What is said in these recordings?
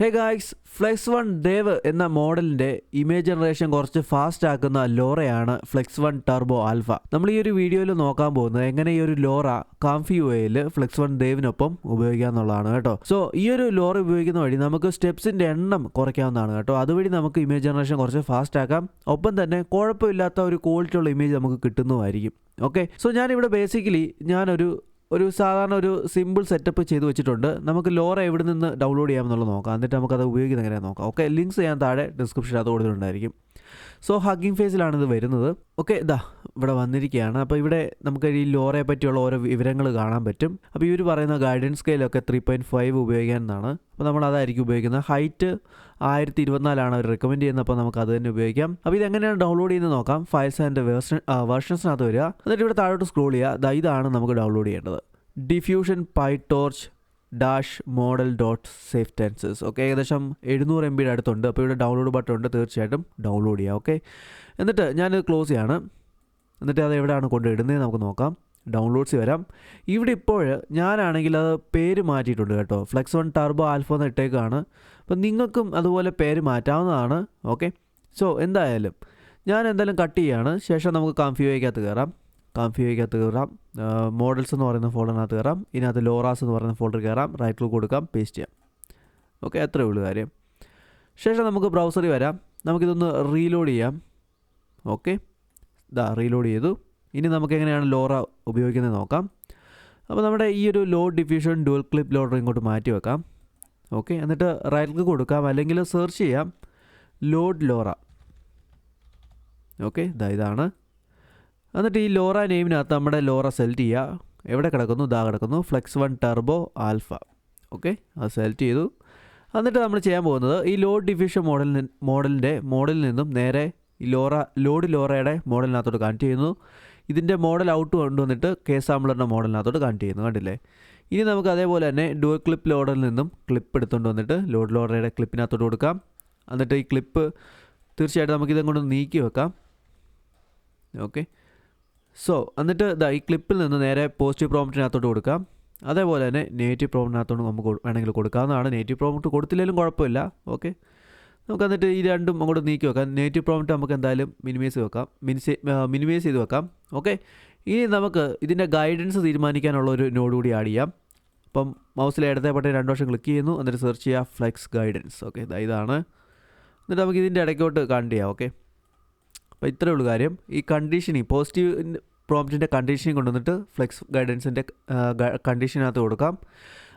Hey guys Flux one Dev എന്ന മോഡലിന്റെ image generation കുറച്ച് ഫാസ്റ്റ് ആക്കുന്ന ലോറയാണ് ഫ്ലെക്സ് വൺ ടർബോ ആൽഫ നമ്മൾ ഈ ഒരു വീഡിയോയിൽ നോക്കാൻ പോകുന്നത് എങ്ങനെ ഈ ഒരു ലോറ കാംഫിയോയിൽ ഫ്ലെക്സ് വൺ ദേവിനൊപ്പം ഉപയോഗിക്കാന്നുള്ളതാണ് കേട്ടോ. സോ ഈ ഒരു ലോറ ഉപയോഗിക്കുന്ന വഴി നമുക്ക് സ്റ്റെപ്സിന്റെ എണ്ണം കുറയ്ക്കാവുന്നതാണ് കേട്ടോ. അതുവഴി നമുക്ക് ഇമേജ് ജനറേഷൻ കുറച്ച് ഫാസ്റ്റ് ആക്കാം. ഒപ്പം തന്നെ കുഴപ്പമില്ലാത്ത ഒരു ക്വാളിറ്റി ഉള്ള ഇമേജ് നമുക്ക് കിട്ടുന്നതായിരിക്കും. ഓക്കെ സോ ഞാനിവിടെ ബേസിക്കലി ഞാനൊരു ഒരു സാധാരണ ഒരു സിമ്പിൾ സെറ്റപ്പ് ചെയ്ത് വെച്ചിട്ടുണ്ട്. നമുക്ക് ലോറ എവിടെ നിന്ന് ഡൗൺലോഡ് ചെയ്യാമെന്നുള്ളത് നോക്കാം. എന്നിട്ട് നമുക്കത് ഉപയോഗിക്കുന്നത് എങ്ങനെയാണ് നോക്കാം. ഓക്കെ ലിങ്ക്സ് ഞാൻ താഴെ ഡിസ്ക്രിപ്ഷനകത്ത് കൊടുത്തിട്ടുണ്ടായിരിക്കും. സോ ഹഗ്ഗിങ് ഫേസിലാണ് ഇത് വരുന്നത്. ഓക്കെ ഇതാ ഇവിടെ വന്നിരിക്കുകയാണ്. അപ്പോൾ ഇവിടെ നമുക്ക് ഈ ലോറയെ പറ്റിയുള്ള ഓരോ വിവരങ്ങൾ കാണാൻ പറ്റും. അപ്പോൾ ഇവർ പറയുന്ന ഗൈഡൻസ് സ്കെയിലൊക്കെ ത്രീ പോയിന്റ് ഫൈവ് ഉപയോഗിക്കാൻ എന്നാണ്. അപ്പോൾ നമ്മൾ അതായിരിക്കും ഉപയോഗിക്കുന്നത്. ഹൈറ്റ് ആയിരത്തി ഇരുപത്തിനാലാണ് അവർ റെക്കമെൻഡ് ചെയ്യുന്നത്. അപ്പോൾ നമുക്ക് അത് തന്നെ ഉപയോഗിക്കാം. അപ്പോൾ ഇതെങ്ങനെയാണ് ഡൗൺലോഡ് ചെയ്യുന്നത് നോക്കാം. ഫയൽസ് ആൻഡ് വേർഷൻ വേർഷൻസിനകത്ത് വരിക. എന്നിട്ട് ഇവിടെ താഴോട്ട് സ്ക്രോൾ ചെയ്യുക. ഇതാണ് നമുക്ക് ഡൗൺലോഡ് ചെയ്യേണ്ടത്. Diffusion py torch dash model dot safe tensors okay ഏകദേശം എഴുന്നൂറ് എം ബിയുടെ അടുത്തുണ്ട്. അപ്പോൾ ഇവിടെ ഡൗൺലോഡ് ബട്ടൺ ഉണ്ട്. തീർച്ചയായിട്ടും ഡൗൺലോഡ് ചെയ്യാം. ഓക്കെ എന്നിട്ട് ഞാനിത് ക്ലോസ് ചെയ്യാണ്. എന്നിട്ട് അത് എവിടെയാണ് കൊണ്ടിടുന്നത് നമുക്ക് നോക്കാം. ഡൗൺലോഡ്സ് വരാം. ഇവിടെ ഇപ്പോൾ ഞാനാണെങ്കിൽ അത് പേര് മാറ്റിയിട്ടുണ്ട് കേട്ടോ. ഫ്ലെക്സ് വൺ ടർബോ ആൽഫ ഇട്ടേക്കാണ്. അപ്പം നിങ്ങൾക്കും അതുപോലെ പേര് മാറ്റാവുന്നതാണ്. ഓക്കെ സോ എന്തായാലും ഞാൻ എന്തായാലും കട്ട് ചെയ്യാണ്. ശേഷം നമുക്ക് കാംഫിയോയ്ക്കകത്ത് കയറാം. കാംഫിയോയ്ക്കകത്ത് കയറാം. മോഡൽസ് എന്ന് പറയുന്ന ഫോൾഡറിനകത്ത് കയറാം. ഇതിനകത്ത് ലോറാസ് എന്ന് പറയുന്ന ഫോൾഡർ കയറാം. റൈറ്റ് ക്ലിക്ക് കൊടുക്കാം പേസ്റ്റ് ചെയ്യാം. ഓക്കെ അത്രയേ ഉള്ളൂ കാര്യം. ശേഷം നമുക്ക് ബ്രൗസറിൽ വരാം. നമുക്കിതൊന്ന് റീലോഡ് ചെയ്യാം. ഓക്കെ ഇതാ റീലോഡ് ചെയ്തു. ഇനി നമുക്ക് എങ്ങനെയാണ് ലോറ ഉപയോഗിക്കുന്നത് നോക്കാം. അപ്പോൾ നമ്മുടെ ഈ ഒരു load diffusion dual clip loader ഇങ്ങോട്ട് മാറ്റി വെക്കാം. ഓക്കെ എന്നിട്ട് റൈറ്റ് ക്ലിക്ക് കൊടുക്കാം. അല്ലെങ്കിൽ സെർച്ച് ചെയ്യാം. ലോഡ് ലോറ ഓക്കെ ഇതാ ഇതാണ്. എന്നിട്ട് ഈ ലോറ നെയിമിനകത്ത് നമ്മുടെ ലോറ സെലക്ട് ചെയ്യുക. എവിടെ കിടക്കുന്നു? ഇതാ കിടക്കുന്നു. Flux one turbo alpha. Okay അത് സെലക്ട് ചെയ്തു. എന്നിട്ട് നമ്മൾ ചെയ്യാൻ പോകുന്നത് ഈ ലോഡ് ഡിഫ്യൂഷൻ മോഡലിന് മോഡലിന്റെ മോഡലിൽ നിന്നും നേരെ ഈ ലോറ ലോഡ് ലോറയുടെ മോഡലിനകത്തോട്ട് കണക്ട് ചെയ്യുന്നു. ഇതിന്റെ മോഡൽ ഔട്ട് കൊണ്ടുവന്നിട്ട് കെ സാമ്പിളറിന്റെ മോഡലിനകത്തോട്ട് കണക്ട് ചെയ്യുന്നു. കണ്ടില്ലേ? ഇനി നമുക്ക് അതേപോലെ തന്നെ ഡുവൽ ക്ലിപ്പ് ലോഡറിൽ നിന്നും ക്ലിപ്പ് എടുത്തുകൊണ്ട് വന്നിട്ട് ലോഡ് ലോറയുടെ ക്ലിപ്പിനകത്തോട്ട് കൊടുക്കാം. എന്നിട്ട് ഈ ക്ലിപ്പ് തീർച്ചയായിട്ടും നമുക്കിതും കൊണ്ട് നീക്കി വെക്കാം. ഓക്കെ. സോ എന്നിട്ട് ഇതാ ഈ ക്ലിപ്പിൽ നിന്ന് നേരെ പോസിറ്റീവ് പ്രോമിറ്റിനകത്തോട്ട് കൊടുക്കാം. അതേപോലെ തന്നെ നെഗറ്റീവ് പ്രോമിറ്റിനകത്തോട്ട് നമുക്ക് വേണമെങ്കിൽ കൊടുക്കാവുന്നതാണ്. നെഗറ്റീവ് പ്രോമിറ്റ് കൊടുത്തില്ലെങ്കിലും കുഴപ്പമില്ല. ഓക്കെ നമുക്ക് എന്നിട്ട് ഈ രണ്ടും അങ്ങോട്ട് നീക്കി വെക്കാം. നെഗറ്റീവ് പ്രോമിറ്റ് നമുക്ക് എന്തായാലും മിനിമൈസ് വെക്കാം. മിനിസ് മിനിമൈസ് ചെയ്ത് വെക്കാം. ഓക്കെ ഇനി നമുക്ക് ഇതിന്റെ ഗൈഡൻസ് തീരുമാനിക്കാനുള്ള ഒരു നോഡ് കൂടി ആഡ് ചെയ്യാം. അപ്പം മൗസിലെ ഇടത്തെ പട്ടേ രണ്ട് വർഷം ക്ലിക്ക് ചെയ്യുന്നു. എന്നിട്ട് സെർച്ച് ചെയ്യുക ഫ്ലെക്സ് ഗൈഡൻസ് ഓക്കെ ഇതാണ്. എന്നിട്ട് നമുക്ക് ഇതിന്റെ ഇടയ്ക്കോട്ട് കണ്ട് ചെയ്യാം. ഓക്കെ അപ്പോൾ ഇത്രയേ ഉള്ളൂ കാര്യം. ഈ കണ്ടീഷനിങ് പോസിറ്റീവ് പ്രോംപ്റ്റിന്റെ കണ്ടീഷനിങ് കൊണ്ടുവന്നിട്ട് ഫ്ലെക്സ് ഗൈഡൻസിന്റെ കണ്ടീഷനകത്ത് കൊടുക്കാം.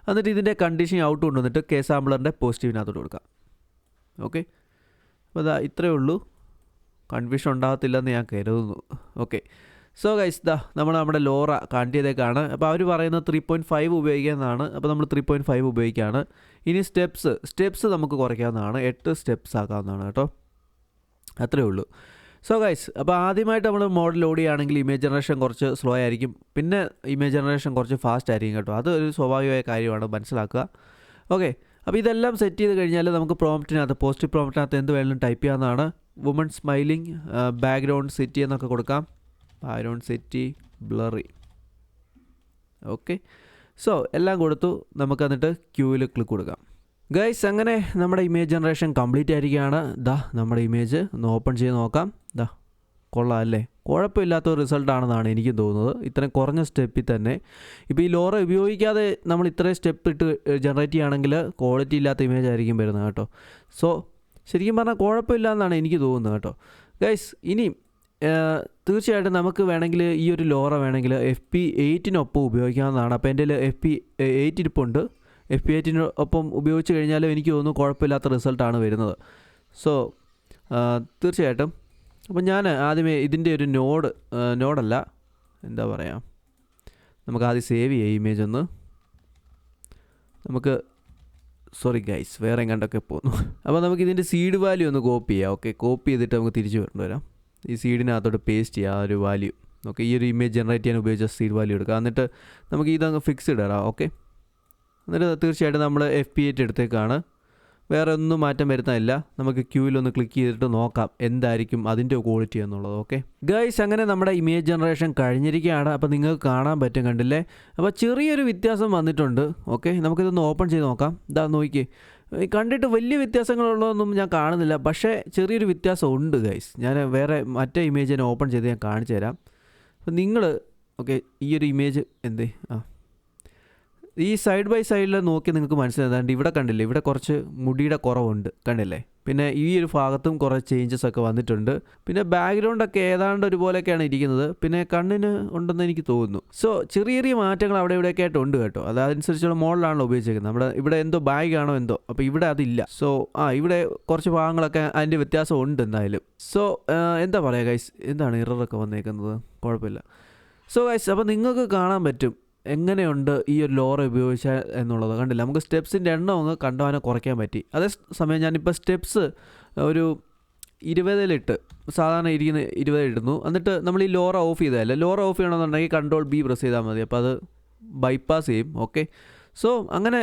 എന്നിട്ട് ഇതിന്റെ കണ്ടീഷൻ ഔട്ട് കൊണ്ടുവന്നിട്ട് കെ സാമ്പിളറിന്റെ പോസിറ്റീവിനകത്തോട്ട് കൊടുക്കാം. ഓക്കെ അപ്പോൾ അതാ ഇത്രയേ ഉള്ളൂ. കൺഫ്യൂഷൻ ഉണ്ടാകത്തില്ലെന്ന് ഞാൻ കരുതുന്നു. ഓക്കെ സോ ഗൈസ് ദാ നമ്മൾ നമ്മുടെ ലോറ കാണ്ടിയതേക്കാണ് അപ്പോൾ അവർ പറയുന്നത് ത്രീ പോയിന്റ് ഫൈവ് ഉപയോഗിക്കാമെന്നാണ് അപ്പോൾ നമ്മൾ ത്രീ പോയിന്റ് ഫൈവ് ഉപയോഗിക്കുകയാണ്. ഇനി സ്റ്റെപ്സ് സ്റ്റെപ്സ് നമുക്ക് കുറയ്ക്കാവുന്നതാണ്. എട്ട് സ്റ്റെപ്സ് ആക്കാവുന്നതാണ് കേട്ടോ. അത്രയേ ഉള്ളൂ. സോ ഗൈസ് അപ്പോൾ ആദ്യമായിട്ട് നമ്മൾ മോഡൽ ചെയ്യുകയാണെങ്കിൽ ഇമേജ് ജനറേഷൻ കുറച്ച് സ്ലോ ആയിരിക്കും. പിന്നെ ഇമേജ് ജനറേഷൻ കുറച്ച് ഫാസ്റ്റ് ആയിരിക്കും കേട്ടോ. അത് ഒരു സ്വാഭാവികമായ കാര്യമാണ് മനസ്സിലാക്കുക. ഓക്കെ അപ്പോൾ ഇതെല്ലാം സെറ്റ് ചെയ്ത് കഴിഞ്ഞാൽ നമുക്ക് പ്രോംപ്റ്റിനകത്ത് പോസിറ്റീവ് പ്രോംപ്റ്റിനകത്ത് എന്ത് വേണമെങ്കിലും ടൈപ്പ് ചെയ്യാവുന്നതാണ്. വുമൺ സ്മൈലിംഗ് ബാക്ക്ഗ്രൗണ്ട് സെറ്റി എന്നൊക്കെ കൊടുക്കാം. Background city blurry okay so എല്ലാം കൊടുത്തു. നമുക്ക് എന്നിട്ട് ക്യൂവിൽ ക്ലിക്ക് കൊടുക്കാം. ഗൈസ് അങ്ങനെ നമ്മുടെ ഇമേജ് ജനറേഷൻ കംപ്ലീറ്റ് ആയിരിക്കുകയാണ്. ദാ നമ്മുടെ ഇമേജ് ഒന്ന് ഓപ്പൺ ചെയ്ത് നോക്കാം. ദാ കൊള്ളാം അല്ലേ? കുഴപ്പമില്ലാത്ത ഒരു റിസൾട്ടാണെന്നാണ് എനിക്ക് തോന്നുന്നത്. ഇത്രയും കുറഞ്ഞ സ്റ്റെപ്പിൽ തന്നെ. ഇപ്പോൾ ഈ ലോറ ഉപയോഗിക്കാതെ നമ്മൾ ഇത്രയും സ്റ്റെപ്പ് ഇട്ട് ജനറേറ്റ് ചെയ്യുകയാണെങ്കിൽ ക്വാളിറ്റി ഇല്ലാത്ത ഇമേജ് ആയിരിക്കും വരുന്നത് കേട്ടോ. സോ ശരിക്കും പറഞ്ഞാൽ കുഴപ്പമില്ല എന്നാണ് എനിക്ക് തോന്നുന്നത് കേട്ടോ. ഗൈസ് ഇനി തീർച്ചയായിട്ടും നമുക്ക് വേണമെങ്കിൽ ഈ ഒരു ലോറ വേണമെങ്കിൽ എഫ് പി എയ്റ്റിനൊപ്പം ഉപയോഗിക്കാവുന്നതാണ്. അപ്പോൾ എന്റെ എഫ് പി എയ്റ്റ് ഇരിപ്പുണ്ട്. എഫ് പി എയ്റ്റിനൊപ്പം ഉപയോഗിച്ച് കഴിഞ്ഞാലും എനിക്ക് തോന്നുന്നു കുഴപ്പമില്ലാത്ത റിസൾട്ടാണ് വരുന്നത്. സോ തീർച്ചയായിട്ടും. അപ്പം ഞാൻ ആദ്യമേ ഇതിന്റെ ഒരു നോഡ് നോഡല്ല എന്താ പറയുക നമുക്ക് ആദ്യം സേവ് ചെയ്യാം ഇമേജ് ഒന്ന്. നമുക്ക് സോറി ഗൈസ് വേറെ എങ്ങാണ്ടൊക്കെ പോകുന്നു അപ്പോൾ നമുക്ക് ഇതിന്റെ സീഡ് വാല്യൂ ഒന്ന് കോപ്പി ചെയ്യാം. ഓക്കെ കോപ്പി ചെയ്തിട്ട് നമുക്ക് തിരിച്ചു കൊണ്ടുവരാം ഈ സീഡിനകത്തോട്ട് പേസ്റ്റ് ചെയ്യാം ആ ഒരു വാല്യൂ ഓക്കെ ഈ ഒരു ഇമേജ് ജനറേറ്റ് ചെയ്യാൻ ഉപയോഗിച്ച സീഡ് വാല്യൂ എടുക്കുക എന്നിട്ട് നമുക്ക് ഇതങ്ങ് ഫിക്സ് ഇടാം ഓക്കെ എന്നിട്ട് തീർച്ചയായിട്ടും നമ്മൾ എഫ് പി എറ്റ് എടുത്തേക്കാണ്. വേറെ ഒന്നും മാറ്റം വരുത്താനില്ല. നമുക്ക് ക്യൂവിൽ ഒന്ന് ക്ലിക്ക് ചെയ്തിട്ട് നോക്കാം എന്തായിരിക്കും അതിന്റെ ക്വാളിറ്റി എന്നുള്ളത്. ഓക്കെ ഗൈസ് അങ്ങനെ നമ്മുടെ ഇമേജ് ജനറേഷൻ കഴിഞ്ഞിരിക്കുകയാണ്. അപ്പോൾ നിങ്ങൾക്ക് കാണാൻ പറ്റും കണ്ടില്ലേ? അപ്പോൾ ചെറിയൊരു വ്യത്യാസം വന്നിട്ടുണ്ട്. ഓക്കെ നമുക്കിതൊന്ന് ഓപ്പൺ ചെയ്ത് നോക്കാം. ഇതാ നോക്കി കണ്ടിട്ട് വലിയ വ്യത്യാസങ്ങളുള്ളതൊന്നും ഞാൻ കാണുന്നില്ല. പക്ഷേ ചെറിയൊരു വ്യത്യാസം ഉണ്ട് ഗൈസ് ഞാൻ വേറെ മറ്റേ ഇമേജ് ഞാൻ ഓപ്പൺ ചെയ്ത് ഞാൻ കാണിച്ചു തരാം അപ്പോൾ നിങ്ങൾ ഓക്കെ ഈ ഒരു ഇമേജ് എന്തേ? ആ. ഈ സൈഡ് ബൈ സൈഡിൽ നോക്കി നിങ്ങൾക്ക് മനസ്സിലാകാണ്ട് ഇവിടെ കണ്ടില്ലേ? ഇവിടെ കുറച്ച് മുടിയുടെ കുറവുണ്ട്. കണ്ടില്ലേ? പിന്നെ ഈ ഒരു ഭാഗത്തും കുറേ ചേഞ്ചസ് ഒക്കെ വന്നിട്ടുണ്ട്. പിന്നെ ബാക്ക്ഗ്രൗണ്ടൊക്കെ ഏതാണ്ട് ഒരുപോലെയൊക്കെയാണ് ഇരിക്കുന്നത്. പിന്നെ കണ്ണിന് ഉണ്ടെന്ന് എനിക്ക് തോന്നുന്നു. സോ ചെറിയ ചെറിയ മാറ്റങ്ങൾ അവിടെ ഇവിടെയൊക്കെ ആയിട്ട് ഉണ്ട് കേട്ടോ. അത് അതനുസരിച്ചുള്ള മോഡലാണല്ലോ ഉപയോഗിച്ചിരിക്കുന്നത് നമ്മുടെ ഇവിടെ എന്തോ ബാഗാണോ എന്തോ. അപ്പോൾ ഇവിടെ അതില്ല. സോ ആ ഇവിടെ കുറച്ച് ഭാഗങ്ങളൊക്കെ അതിന്റെ വ്യത്യാസം ഉണ്ട് എന്തായാലും. സോ എന്താ പറയുക ഗൈസ് എന്താണ് ഇററൊക്കെ വന്നേക്കുന്നത്? കുഴപ്പമില്ല. സോ ഗൈസ് അപ്പോൾ നിങ്ങൾക്ക് കാണാൻ പറ്റും. എങ്ങനെയുണ്ട് ഈ ഒരു ലോറ ഉപയോഗിച്ചാൽ എന്നുള്ളത്? കണ്ടില്ല? നമുക്ക് സ്റ്റെപ്സിന്റെ എണ്ണം അങ്ങ് കണ്ടവാനെ കുറയ്ക്കാൻ പറ്റി. അതേ സമയം ഞാനിപ്പോൾ സ്റ്റെപ്സ് ഒരു ഇരുപതിലിട്ട് സാധാരണ ഇരിക്കുന്ന ഇരുപതിലിടുന്നു. എന്നിട്ട് നമ്മൾ ഈ ലോറ ഓഫ് ചെയ്തതല്ലേ? ലോറ ഓഫ് ചെയ്യണമെന്നുണ്ടെങ്കിൽ കൺട്രോൾ ബി പ്രസ് ചെയ്താൽ മതി. അപ്പോൾ അത് ബൈപ്പാസ് ചെയ്യും. ഓക്കെ സോ അങ്ങനെ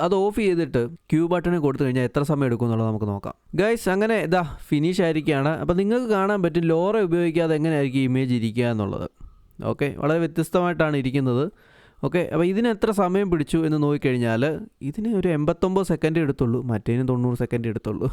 അത് ഓഫ് ചെയ്തിട്ട് ക്യൂ ബട്ടണിൽ കൊടുത്തു കഴിഞ്ഞാൽ എത്ര സമയം എടുക്കും എന്നുള്ളത് നമുക്ക് നോക്കാം. ഗൈസ് അങ്ങനെ ഇതാ ഫിനിഷ് ആയിരിക്കുകയാണ്. അപ്പോൾ നിങ്ങൾക്ക് കാണാൻ പറ്റും ലോറ ഉപയോഗിക്കാതെ എങ്ങനെയായിരിക്കും ഇമേജ് ഇരിക്കുക എന്നുള്ളത്. ഓക്കെ? വളരെ വ്യത്യസ്തമായിട്ടാണ് ഇരിക്കുന്നത്. ഓക്കെ? അപ്പോൾ ഇതിന് എത്ര സമയം പിടിച്ചു എന്ന് നോക്കിക്കഴിഞ്ഞാൽ ഇതിന് ഒരു എൺപത്തൊമ്പത് സെക്കൻഡ് എടുത്തുള്ളൂ. മറ്റേതിന് തൊണ്ണൂറ് സെക്കൻഡ് എടുത്തുള്ളൂ.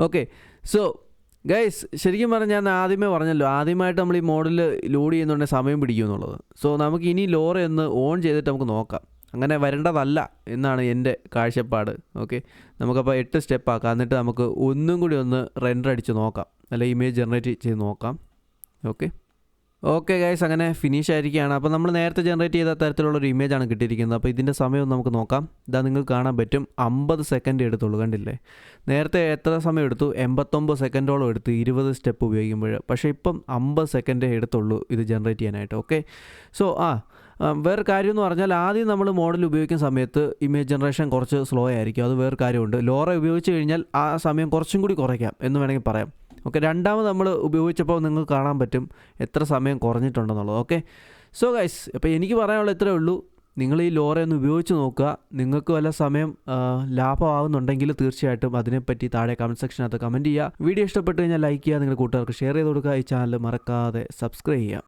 ഓക്കെ? സോ ഗൈസ് ശരിക്കും പറഞ്ഞാൽ ഞാൻ ആദ്യമേ പറഞ്ഞല്ലോ. ആദ്യമായിട്ട് നമ്മൾ ഈ മോഡൽ ലോഡ് ചെയ്യുന്നുണ്ടെങ്കിൽ സമയം പിടിക്കും എന്നുള്ളത്. സോ നമുക്ക് ഇനി ലോറി ഒന്ന് ഓൺ ചെയ്തിട്ട് നമുക്ക് നോക്കാം. അങ്ങനെ വരേണ്ടതല്ല എന്നാണ് എന്റെ കാഴ്ചപ്പാട്. ഓക്കെ? നമുക്കപ്പോൾ എട്ട് സ്റ്റെപ്പ് ആക്കാം. എന്നിട്ട് നമുക്ക് ഒന്നും കൂടി ഒന്ന് റെൻഡർ അടിച്ച് നോക്കാം. അല്ലെങ്കിൽ ഇമേജ് ജനറേറ്റ് ചെയ്ത് നോക്കാം. ഓക്കെ? ഓക്കെ ഗൈസ് അങ്ങനെ ഫിനിഷ് ആയിരിക്കുകയാണ്. അപ്പോൾ നമ്മൾ നേരത്തെ ജനറേറ്റ് ചെയ്ത തരത്തിലുള്ള ഒരു ഇമേജാണ് കിട്ടിയിരിക്കുന്നത്. അപ്പോൾ ഇതിന്റെ സമയം നമുക്ക് നോക്കാം. ഇതാ നിങ്ങൾക്ക് കാണാൻ പറ്റും. അമ്പത് സെക്കൻഡ് എടുത്തുള്ളൂ കണ്ടില്ലേ? നേരത്തെ എത്ര സമയം എടുത്തു? എൺപത്തൊമ്പത് സെക്കൻഡോളം എടുത്ത്. ഇരുപത് സ്റ്റെപ്പ് ഉപയോഗിക്കുമ്പോൾ. പക്ഷേ ഇപ്പം അമ്പത് സെക്കൻഡേ എടുത്തുള്ളൂ ഇത് ജനറേറ്റ് ചെയ്യാനായിട്ട്. ഓക്കെ സോ ആ വേറെ കാര്യം എന്ന് പറഞ്ഞാൽ ആദ്യം നമ്മൾ മോഡൽ ഉപയോഗിക്കുന്ന സമയത്ത് ഇമേജ് ജനറേഷൻ കുറച്ച് സ്ലോ ആയിരിക്കും. അത് വേറെ കാര്യമുണ്ട്. ലോറ ഉപയോഗിച്ച് കഴിഞ്ഞാൽ ആ സമയം കുറച്ചും കൂടി കുറയ്ക്കാം എന്ന് വേണമെങ്കിൽ പറയാം. ഓക്കെ രണ്ടാമത് നമ്മൾ ഉപയോഗിച്ചപ്പോൾ നിങ്ങൾക്ക് കാണാൻ പറ്റും എത്ര സമയം കുറഞ്ഞിട്ടുണ്ടെന്നുള്ളത്. ഓക്കെ സോ ഗൈസ് അപ്പോൾ എനിക്ക് പറയാനുള്ള ഇത്രയേ ഉള്ളൂ. നിങ്ങൾ ഈ ലോറ ഒന്ന് ഉപയോഗിച്ച് നോക്കുക. നിങ്ങൾക്ക് വല്ല സമയം ലാഭമാകുന്നുണ്ടെങ്കിൽ തീർച്ചയായിട്ടും അതിനെപ്പറ്റി താഴെ കമന്റ് സെക്ഷനകത്ത് കമന്റ് ചെയ്യുക. വീഡിയോ ഇഷ്ടപ്പെട്ട് കഴിഞ്ഞാൽ ലൈക്ക് ചെയ്യുക നിങ്ങളുടെ കൂട്ടുകാർക്ക് ഷെയർ ചെയ്ത് കൊടുക്കുക. ഈ ചാനൽ മറക്കാതെ സബ്സ്ക്രൈബ് ചെയ്യുക.